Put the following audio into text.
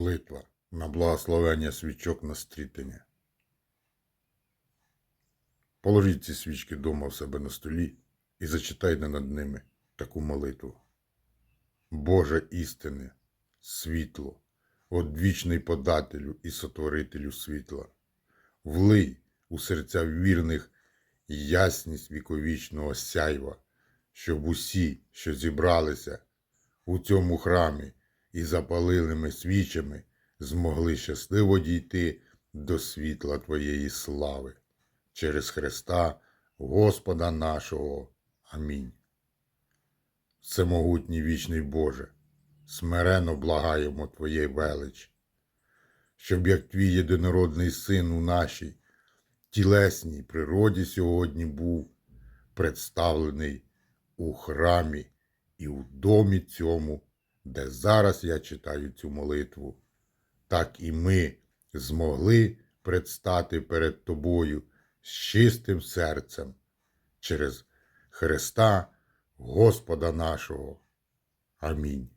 Молитва на благословення свічок на стрітення. Положіть ці свічки дома в себе на столі і зачитайте над ними таку молитву. Боже істини, світло, одвічний подателю і сотворителю світла, влий у серця вірних ясність віковічного сяйва, щоб усі, що зібралися у цьому храмі і запалилими свічами, змогли щасливо дійти до світла Твоєї слави через Христа Господа нашого. Амінь. Всемогутній вічний Боже, смирено благаємо Твоє велич, щоб як Твій єдинородний син у нашій тілесній природі сьогодні був представлений у храмі і у домі цьому, де зараз я читаю цю молитву, так і ми змогли предстати перед Тобою з чистим серцем через Христа Господа нашого. Амінь.